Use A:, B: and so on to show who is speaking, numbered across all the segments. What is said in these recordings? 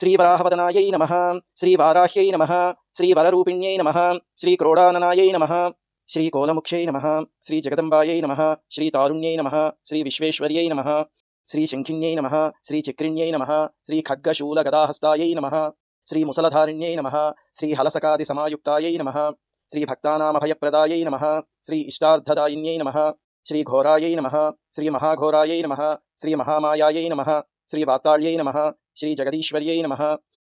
A: శ్రీవరాహవదనాయై నమ శ్రీవారాహ్యై నమ శ్రీవరరూపిణ్యై నమ శ్రీక్రోడాననాయై నమ శ్రీకోలముఖ్యై నమ శ్రీజగదంబాయై నమ శ్రీతారుణ్యై నమ శ్రీవిశ్వేశ్వర్యై నమ శ్రీశంఖిన్యై నమ శ్రీచక్రిణ్యై నమ శ్రీఖడ్గశూలగదాహస్తాయై నమ శ్రీముసలధారిణ్యై నమ శ్రీహలసకాదిసమాయుక్తాయై నమ శ్రీభక్తానామభయప్రదాయై నమ శ్రీ ఇష్టార్థదాయిన్యై నమ శ్రీఘోరాయై నమ శ్రీమహాఘోరాయై నమ శ్రీమహామాయాయై నమ శ్రీవాతాళ్యై నమ శ్రీ జగదీశ్వర్యై నమ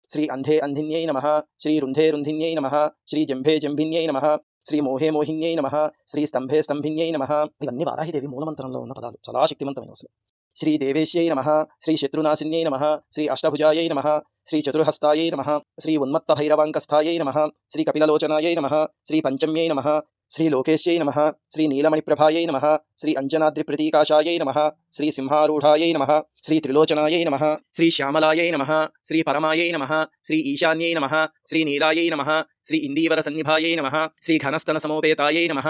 A: శ్రీ అంధే అంధిన్యై నమ శ్రీ రుంధే రుంధిన్యై నమ శ్రీ జంభే జంభిన్యై నమ శ్రీ మోహే మోహిన్యై నమ శ్రీ స్తంభే స్తంభిన్యై నమ ఇవన్నీ వారాహిదేవి మూలమంత్రంలో ఉన్న పదాలు చాలా శక్తివంతమైన అసలు శ్రీ దేవేశ్యై నమ శ్రీ శత్రునాశిన్యై నమ శ్రీ అష్టభుజాయై నమ శ్రీ చతుర్హస్తాయై నమ శ్రీ ఉన్మత్త భైరవాంకస్థాయై నమ శ్రీ కపిలలోచనాయై నమ శ్రీ పంచమ్యై నమ శ్రీ లోకేశ్యై నమ శ్రీ నీలమణిప్రభాయై నమ శ్రీ అంజనాద్రి ప్రతీకాశాయై నమ శ్రీ సింహారూఢాయై నమ శ్రీ త్రిలోచనాయై నమ శ్రీ శ్యామలాయై నమ శ్రీ పరమాయై నమ శ్రీ ఈశాన్యై నమ శ్రీ నీలాయై నమ శ్రీ ఇందీవర సన్నిభాయై నమ శ్రీ ఘనస్తన సమోపేతాయై నమ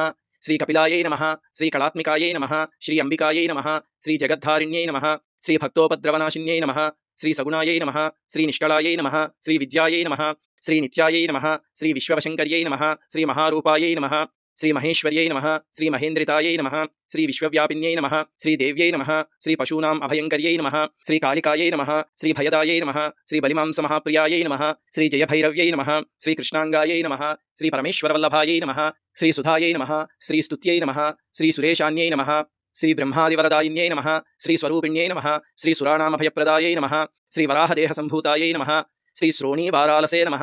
A: శ్రీ కపిలాయై నమ శ్రీ కళాత్మికాయై నమ శ్రీ అంబికాయై నమ శ్రీ జగద్ధారిణ్యై నమ శ్రీ భక్తోపద్రవనాశిన్యై నమ శ్రీ సగుణాయై నమ శ్రీ నిష్కళాయై నమ శ్రీ విద్యాయై నమ శ్రీ నిత్యాయై నమ శ్రీ విశ్వవశంకర్యై నమ శ్రీ మహారూపాయై నమ శ్రీ మహేశ్వర్యై నమ శ్రీ మహేంద్రితాయై నమ శ్రీ విశ్వవ్యాపిన్యై నమ శ్రీ దేవ్యై నమ శ్రీ పశూనాం అభయంకర్యై నమ శ్రీ కాళికాయై నమ శ్రీ భయదాయై నమ శ్రీ బలిమాంస మహాప్రియాయై నమ శ్రీ జయభైరవ్యై నమ శ్రీ కృష్ణాంగాయై నమ శ్రీ పరమేశ్వరవల్లభాయై నమ శ్రీ సుధాయై నమ శ్రీ స్తుత్యై నమ శ్రీ సురేశాన్యై నమ శ్రీ బ్రహ్మాదివరదాయిన్యై నమ శ్రీ స్వరూపిణ్యై నమ శ్రీ సురాణామభయప్రదాయై నమ శ్రీ వరాహదేహసంభూతాయై నమ శ్రీ శ్రోణీవారాలసే నమ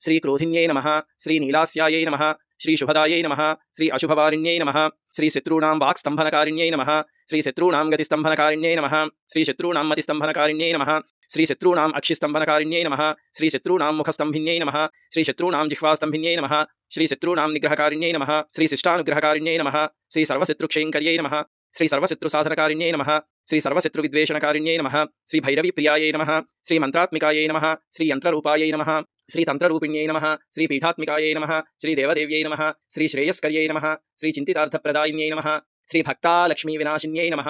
A: శ్రీ క్రోధిన్యై నమ శ్రీ నీలాస్యాయై నమ శ్రీ శుభదాయై నమ శ్రీ అశుభవారిణ్యై నమ శ్రీ శత్రూణాం వాక్స్తంభనకారిణ్యై నమ శ్రీ శత్రూణాం గతిస్తంభనకారిణ్యై నమ శ్రీ శత్రూణాం మతిస్తంభనకారిణ్యై నమ శ్రీ శత్రూణాం అక్షిస్తంభనకారిణ్యై నమ శ్రీ శత్రూణాం ముఖస్తంభిన్యై నమ శ్రీ శత్రూణాం జిహ్వాస్తంభిన్యై నమ శ్రీ శత్రూణాం నిగ్రహకారిణ్యై నమ శ్రీ శిష్టానుగ్రహకారిణ్యై నమ శ్రీ సర్వశత్రుక్షయంకర్యై నమ శ్రీ సర్వశత్రుసాధనకారిణ్యై నమ శ్రీ సర్వశత్రువిద్వేషణకారిణ్యై నమ శ్రీ భైరవీ ప్రియాయై నమ శ్రీ మంత్రాత్మికాయై నమ శ్రీ యంత్రరూపాయై నమ శ్రీ తంత్రరూపిణ్యై నమ శ్రీ పీఠాత్మికాయై నమ శ్రీ దేవదేవ్యై నమ శ్రీ శ్రేయస్కర్యై నమ శ్రీ చింతితార్థప్రదాయిన్యై నమ శ్రీ భక్తాలక్ష్మీ వినాశిన్యై నమ.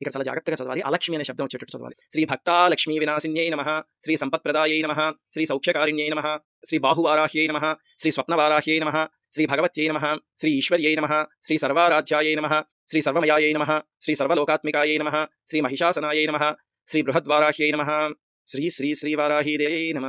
A: ఇక్కడ చాలా జాగ్రత్తగా చదవాలి. అలక్ష్మి అనే శబ్దం వచ్చేటట్టు చదవాలి. శ్రీ భక్తాలక్ష్మీ వినాశిన్యై నమ శ్రీ సంపత్ప్రదాయై నమ శ్రీ సౌఖ్యకారిణ్యై నమ శ్రీ బాహువారాహ్యై నమ శ్రీ స్వప్నవారాహ్యై నమ శ్రీ భగవత్యై నమ శ్రీ ఈశ్వర్యై నమ శ్రీ సర్వారాధ్యాయై నమ శ్రీ సర్వమయాయై నమ శ్రీ సర్వలోకాత్మికాయై నమ శ్రీ మహిషాసనాయై నమ శ్రీ బృహద్వారాహ్యై నమ. శ్రీ శ్రీ శ్రీవారాహీదే నమ.